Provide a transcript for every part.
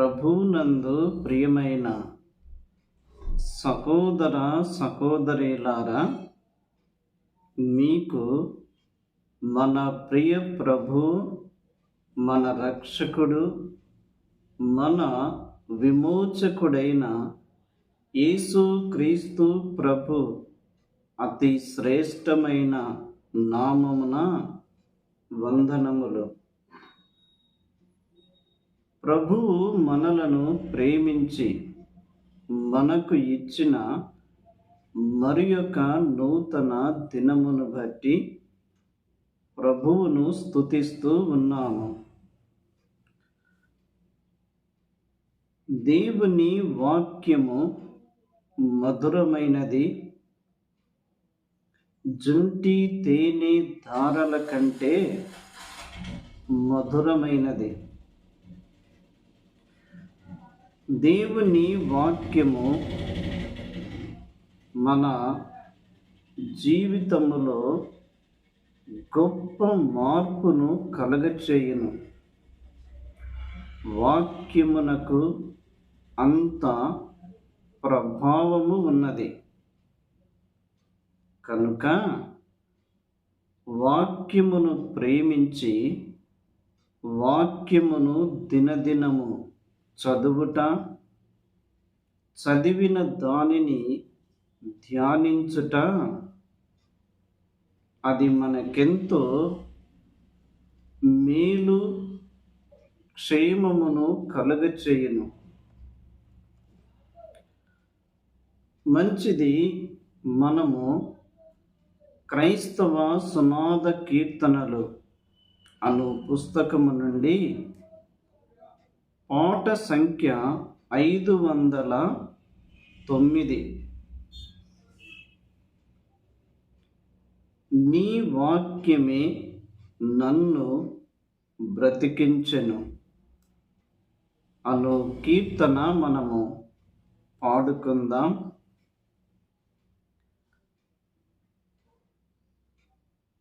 ప్రభునందు ప్రియమైన సహోదర సహోదరిలారా మీకు మన ప్రియ ప్రభు మన రక్షకుడు మన విమోచకుడైన యేసు క్రీస్తు ప్రభు అతి శ్రేష్టమైన నామమున వందనములు. ప్రభువు మనలను ప్రేమించి మనకు ఇచ్చిన మరి యొక్క నూతన దినమును బట్టి ప్రభువును స్తుతిస్తూ ఉన్నాము. దేవుని వాక్యము మధురమైనది. జుంటి తేనె ధారల కంటే మధురమైనది. దేవుని వాక్యము మన జీవితములో గొప్ప మార్పును కలగచేయును. వాక్యమునకు అంత ప్రభావము ఉన్నది. కనుక వాక్యమును ప్రేమించి వాక్యమును దినదినము చదువుట చదివిన దానిని ధ్యానించుట అది మనకెంతో మేలు క్షేమమును కలుగచేయును. మంచిది మనము క్రైస్తవ సునాద కీర్తనలు అను పుస్తకము నుండి పాట సంఖ్య ఐదు వందల తొమ్మిది. నీ వాక్యమే నన్ను బ్రతికించెను. అను కీర్తన మనము పాడుకుందాం.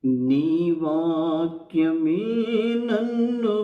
నీ వాక్యమే నన్ను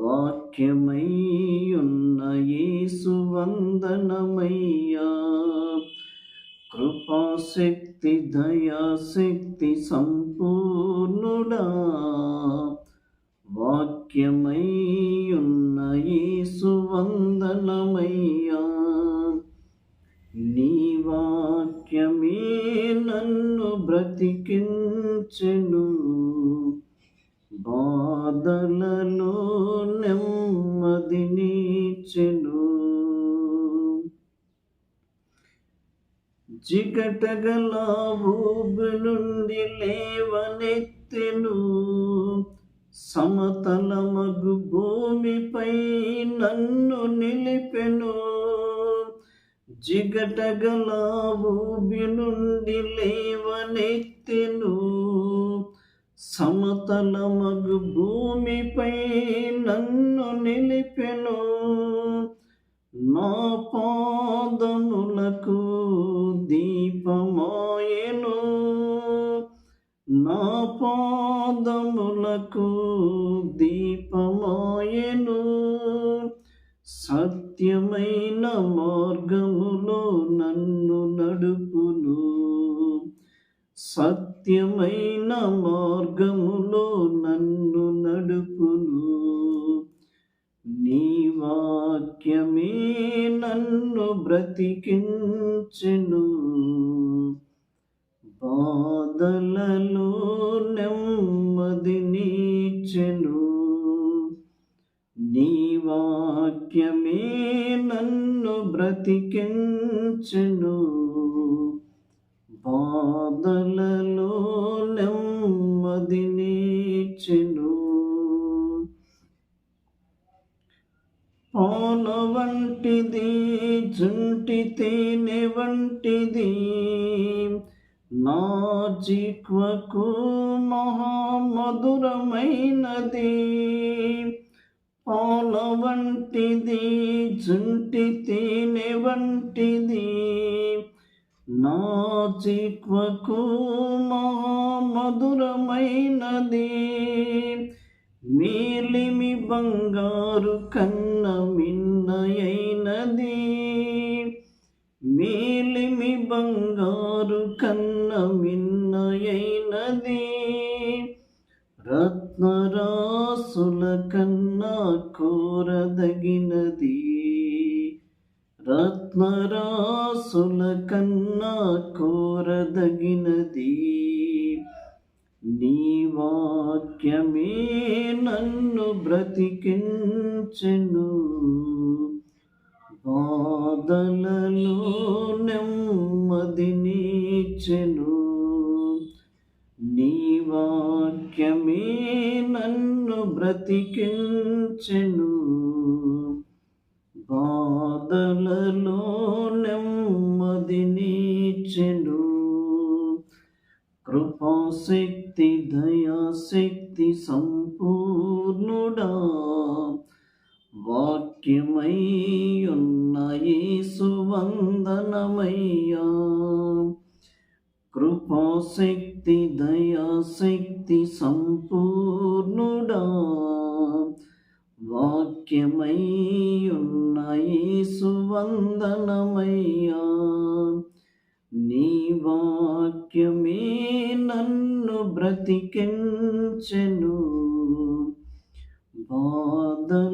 వాక్యమయ్యున్న యేసు వందనమయ్యా. కృపాశక్తి దయాశక్తి సంపూర్ణుడా. వాక్యమయ్యున్న యేసు వందనమయ్యా. నీ వాక్యమే నన్ను బ్రతికించెను చికటగల భూమి నుండి లేవనెత్తెను. సమతలమగు భూమిపై నన్ను నిలిపెను. జిగటగల భూమి నుండి లేవనెత్తెను. సమతలమగు భూమిపై నన్ను నిలిపెను. నా పాదములకు పాదములకు దీపమాయెను. సత్యమైన మార్గములో నన్ను నడుపును. సత్యమైన మార్గములో నన్ను నడుపును. నీ వాక్యమే నన్ను బ్రతికించెను. బాధలలో నెమ్మది నీచెను. నీ వాక్యమే నన్ను బ్రతికించెను. బాధలలో నెమ్మది నీచెను. పాల వంటిది జుంటి తేనె వంటిది నా జిక్వకు మహామధురమైనది. పాల వంటిది జుంటి తేనె వంటిది. నా జిక్వకు మహామధురమైనది. మేలిమి బంగారు కన్న మిన్నయైనది. మేలిమి బంగారు కోరదగినది రత్నరాసుల కన్నా కోరదగినది. నీ వాక్యమే నన్ను బ్రతికించెను. బాధలలో నెమ్మదినిచ్చెను నీ వాక్యమే నన్ను బ్రతికించెను. బాధలలో నెమ్మదినిచ్చెను కృపాశక్తి దయాశక్తి సంపూర్ణుడా. వాక్యమై ఉన్న కృపాశక్తి దయాశక్తి సంపూర్ణుడా. వాక్యమై ఉన్న నీ వాక్యమే నన్ను బ్రతికించెను. బాధలు